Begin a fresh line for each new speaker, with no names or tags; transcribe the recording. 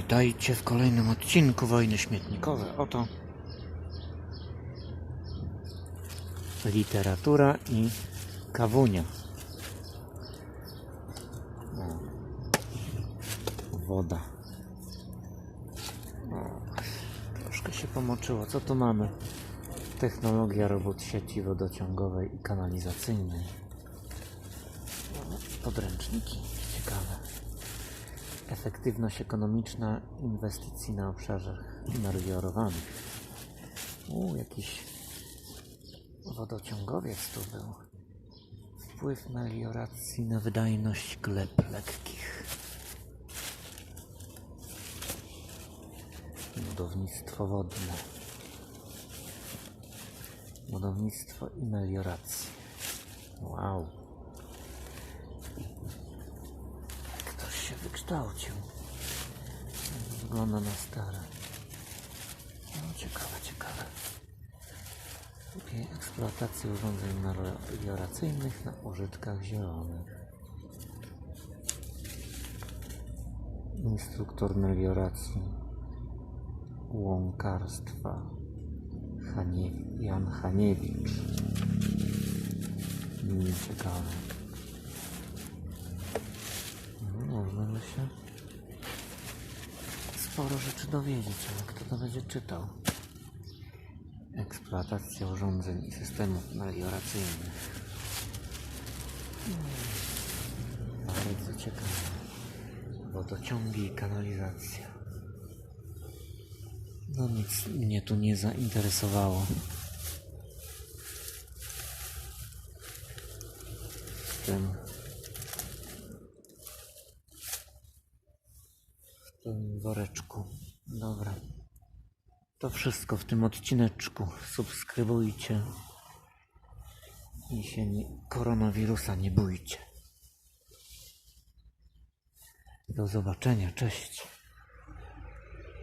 Witajcie w kolejnym odcinku Wojny Śmietnikowe. Oto literatura i kawunia. O, woda. O, troszkę się pomoczyło. Co tu mamy? Technologia robót sieci wodociągowej i kanalizacyjnej. Podręczniki. Ciekawe. Efektywność ekonomiczna inwestycji na obszarze meliorowanych. U, jakiś wodociągowiec tu był. Wpływ melioracji na wydajność gleb lekkich. Budownictwo wodne. Budownictwo i melioracja. Wow. Wykształcił. Wygląda na stare. No, ciekawe, ciekawe. Lepiej eksploatacja urządzeń melioracyjnych na użytkach zielonych. Instruktor melioracji łąkarstwa Jan Haniewicz. Ciekawe. By się sporo rzeczy dowiedzieć, ale kto to będzie czytał? Eksploatacja urządzeń i systemów melioracyjnych. Hmm. Bardzo ciekawe. Wodociągi i kanalizacja. No nic mnie tu nie zainteresowało. W tym w tym woreczku. Dobra. To wszystko w tym odcineczku. Subskrybujcie. I się nie, koronawirusa nie bójcie. Do zobaczenia. Cześć.